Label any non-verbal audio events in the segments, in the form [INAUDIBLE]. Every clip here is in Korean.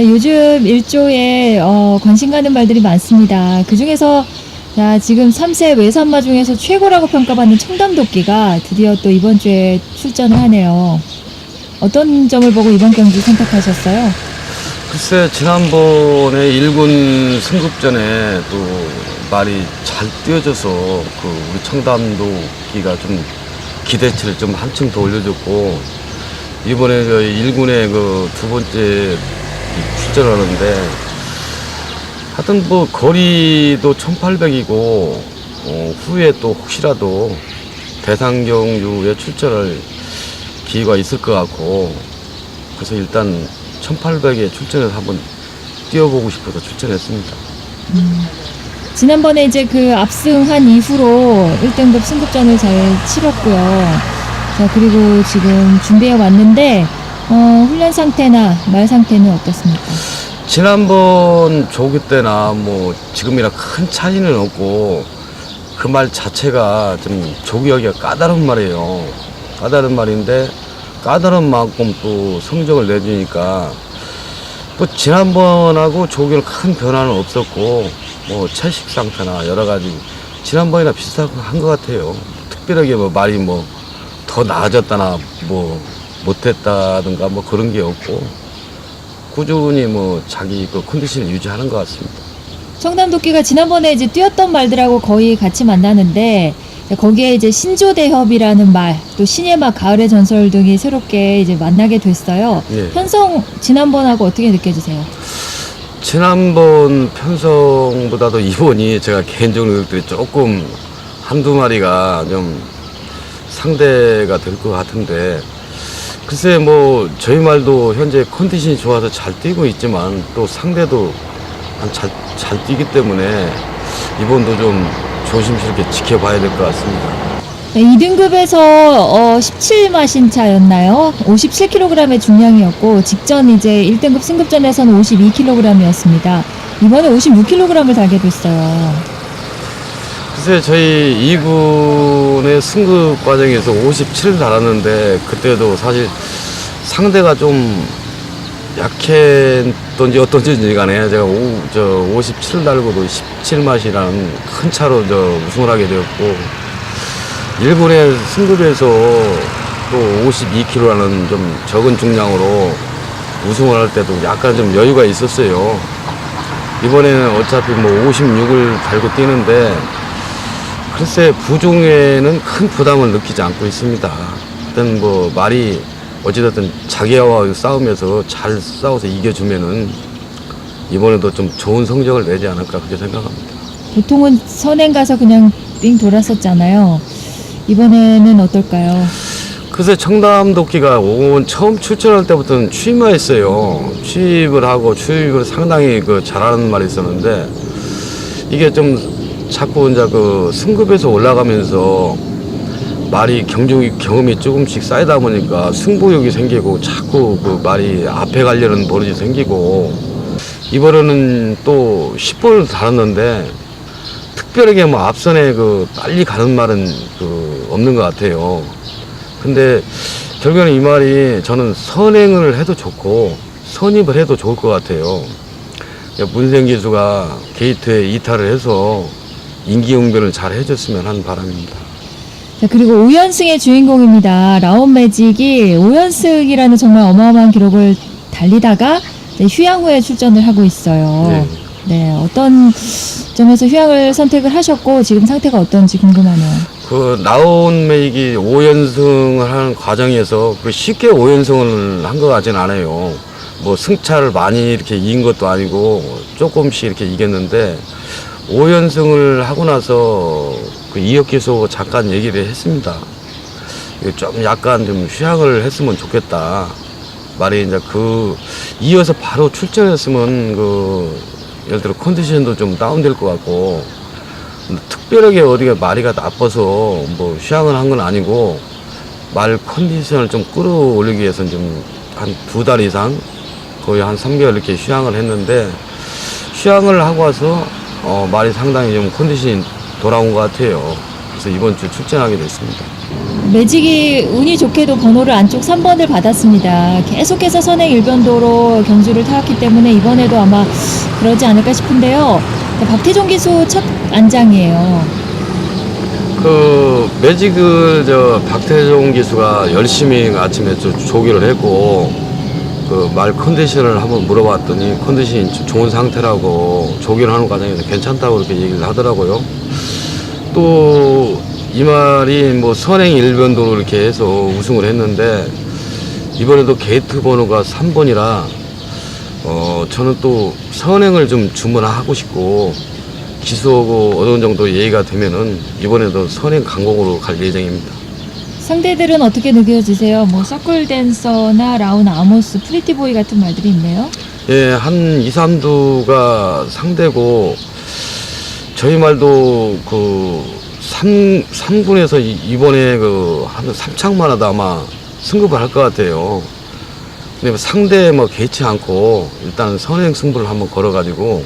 자, 요즘 일조에 어, 관심 가는 말들이 많습니다. 그 중에서 자, 지금 3세 외산마 중에서 최고라고 평가받는 청담도끼가 드디어 또 이번 주에 출전을 하네요. 어떤 점을 보고 이번 경기 선택하셨어요? 글쎄 지난번에 1군 승급전에 또 말이 잘 뛰어져서 그 우리 청담도끼가 좀 기대치를 좀 한층 더 올려줬고 이번에 저 1군에 그두 번째 출전하는데 하여튼 뭐 거리도 1800이고 어, 후에 또 혹시라도 대상 경주에 출전할 기회가 있을 것 같고 그래서 일단 1800에 출전해서 한번 뛰어보고 싶어서 출전했습니다. 지난번에 이제 그 압승한 이후로 1등급 승급전을 잘 치렀고요. 자, 그리고 지금 준비해 왔는데, 어, 훈련 상태나 말 상태는 어떻습니까? 지난번 조기 때나 뭐 지금이랑 큰 차이는 없고 그 말 자체가 좀 조기하기가 까다로운 말이에요. 까다로운 말인데 까다로운 만큼 또 성적을 내주니까 또 지난번하고 조기는 큰 변화는 없었고 뭐 채식 상태나 여러 가지 지난번이나 비슷한 것 같아요. 특별하게 뭐 말이 뭐 더 나아졌다나 뭐 못했다든가 뭐 그런 게 없고 꾸준히 뭐 자기 그 컨디션을 유지하는 것 같습니다. 청담 도끼가 지난번에 이제 뛰었던 말들하고 거의 같이 만나는데, 거기에 이제 신조 대협이라는 말, 또 신의 맛 가을의 전설 등이 새롭게 이제 만나게 됐어요. 예. 편성 지난번하고 어떻게 느껴지세요? 지난번 편성보다도 이번이 제가 개인적으로 느낄 때 조금 한두 마리가 좀 상대가 될 것 같은데 글쎄 뭐 저희 말도 현재 컨디션이 좋아서 잘 뛰고 있지만 또 상대도 잘, 잘 뛰기 때문에 이번도 좀 조심스럽게 지켜봐야 될 것 같습니다. 네, 2등급에서 어, 17마신 차였나요? 57kg의 중량이었고 직전 이제 1등급 승급전에서는 52kg이었습니다. 이번에 56kg을 달게 됐어요. 글쎄 저희 2군의 승급 과정에서 57을 달았는데 그때도 사실 상대가 좀 약했던지 어떤지 간에 제가 오, 저 57을 달고도 17맛이라는 큰 차로 저 우승을 하게 되었고 1군의 승급에서 또 52kg라는 좀 적은 중량으로 우승을 할 때도 약간 좀 여유가 있었어요. 이번에는 어차피 뭐 56을 달고 뛰는데 글쎄 부종에는 큰 부담을 느끼지 않고 있습니다. 일단 뭐 말이 어찌됐든 자기와 싸우면서 잘 싸워서 이겨주면은 이번에도 좀 좋은 성적을 내지 않을까 그렇게 생각합니다. 보통은 선행 가서 그냥 삥 돌았었잖아요. 이번에는 어떨까요? 글쎄 청담 도끼가 온 처음 출전할 때부터는 취임만 했어요. 취입을 하고 취입을 상당히 그 잘하는 말이 있었는데 이게 좀 자꾸 이제 그 승급에서 올라가면서 말이 경력이 경험이 조금씩 쌓이다 보니까 승부욕이 생기고 자꾸 그 말이 앞에 가려는 버릇이 생기고 이번에는 또 10번을 달았는데 특별하게 뭐 앞선에 그 빨리 가는 말은 그 없는 것 같아요. 근데 결국에는 이 말이 저는 선행을 해도 좋고 선입을 해도 좋을 것 같아요. 문생 기수가 게이트에 이탈을 해서 인기응변을 잘 해줬으면 하는 바람입니다. 자, 그리고 5연승의 주인공입니다. 라온 매직이 5연승이라는 정말 어마어마한 기록을 달리다가 이제 휴양 후에 출전을 하고 있어요. 네. 네, 어떤 점에서 휴양을 선택을 하셨고 지금 상태가 어떤지 궁금하네요. 그 나온 메이기 5연승을 하는 과정에서 그 쉽게 5연승을 한 것 같진 않아요. 뭐 승차를 많이 이렇게 이긴 것도 아니고 조금씩 이렇게 이겼는데 5연승을 하고 나서 그 이혁기소 잠깐 얘기를 했습니다. 좀 약간 좀 휴양을 했으면 좋겠다. 말이 이제 그 이어서 바로 출전했으면 그 예를 들어 컨디션도 좀 다운될 것 같고 특별하게 어디가 마리가 나빠서 뭐 휴양을 한 건 아니고 말 컨디션을 좀 끌어올리기 위해서는 좀 한 두 달 이상 거의 한 3개월 이렇게 휴양을 했는데 휴양을 하고 와서 어, 말이 상당히 좀 컨디션이 돌아온 것 같아요. 그래서 이번 주 출전하게 됐습니다. 매직이 운이 좋게도 번호를 안쪽 3번을 받았습니다. 계속해서 선행 일변도로 경주를 타왔기 때문에 이번에도 아마 그러지 않을까 싶은데요. 자, 박태종 기수 첫 안장이에요. 그 매직을 저 박태종 기수가 열심히 아침에 저 조기를 했고 그 말 컨디션을 한번 물어봤더니 컨디션이 좀 좋은 상태라고 조기를 하는 과정에서 괜찮다고 그렇게 얘기를 하더라고요. 또 이 말이 뭐 선행 일변도로 이렇게 해서 우승을 했는데 이번에도 게이트 번호가 3번이라 어 저는 또 선행을 좀 주문하고 싶고 기수하고 어느 정도 예의가 되면은 이번에도 선행 강공으로 갈 예정입니다. 상대들은 어떻게 느껴지세요? 뭐 서클 댄서나 라운 아모스, 프리티보이 같은 말들이 있네요. 예, 한 2, 3두가 상대고 저희 말도 그 3, 삼군에서 이번에 그한 3창만 하다 아마 승급을 할 것 같아요. 근데 뭐 상대 뭐 개치 않고 일단 선행 승부를 한번 걸어가지고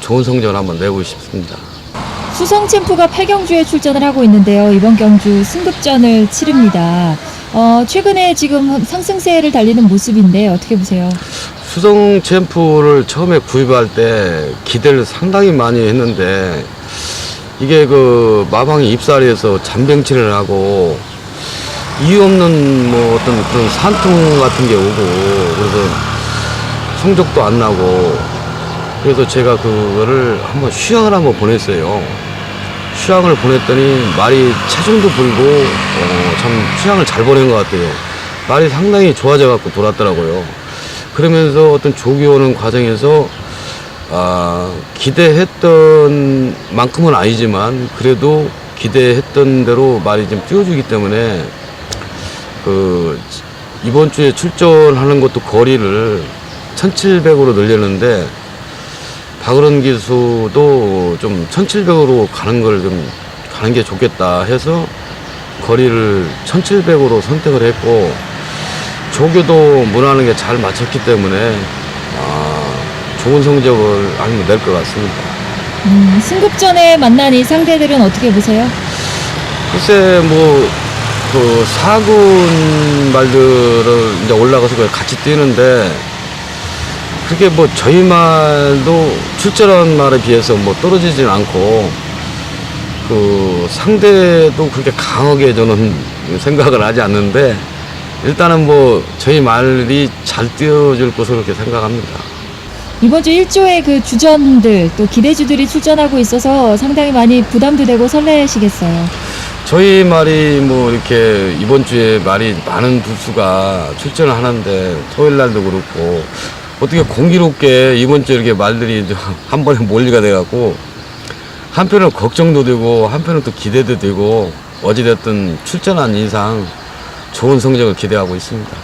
좋은 성적을 한번 내고 싶습니다. 수성 챔프가 8경주에 출전을 하고 있는데요. 이번 경주 승급전을 치릅니다. 어, 최근에 지금 상승세를 달리는 모습인데 어떻게 보세요? 수성 챔프를 처음에 구입할 때 기대를 상당히 많이 했는데 이게 그 마방이 입사해서 잔병치를 하고 이유 없는 뭐 어떤 그런 산통 같은 게 오고 그래서 성적도 안 나고 그래서 제가 그거를 한번 휴양을 한번 보냈어요. 휴양을 보냈더니 말이 체중도 불고 어, 참 휴양을 잘 보낸 것 같아요. 말이 상당히 좋아져 갖고 돌았더라고요. 그러면서 어떤 조기 오는 과정에서 아, 기대했던 만큼은 아니지만 그래도 기대했던 대로 말이 좀 뛰어주기 때문에 그 이번 주에 출전하는 것도 거리를 1700으로 늘렸는데 박으론 기수도 좀 1700으로 가는 걸 좀 가는 게 좋겠다 해서 거리를 1700으로 선택을 했고 조교도 문하는 게 잘 맞췄기 때문에 아, 좋은 성적을 아니면 낼 것 같습니다. 음, 승급전에 만난 이 상대들은 어떻게 보세요? 글쎄 뭐그 사군 말들을 이제 올라가서 같이 뛰는데 그게 뭐 저희 말도 출전한 말에 비해서 뭐 떨어지진 않고 그 상대도 그렇게 강하게 저는 [LAUGHS] 생각을 하지 않는데 일단은 뭐 저희 말이 잘 뛰어줄 것으로 그렇게 생각합니다. 이번 주 1조의 그 주전들 또 기대주들이 출전하고 있어서 상당히 많이 부담도 되고 설레시겠어요. 저희 말이 뭐 이렇게 이번 주에 말이 많은 부수가 출전을 하는데 토요일 날도 그렇고 어떻게 공기롭게 이번 주에 이렇게 말들이 좀 [LAUGHS] 한 번에 몰리가 돼갖고 한편은 걱정도 되고 한편은 또 기대도 되고 어찌됐든 출전한 이상 좋은 성적을 기대하고 있습니다.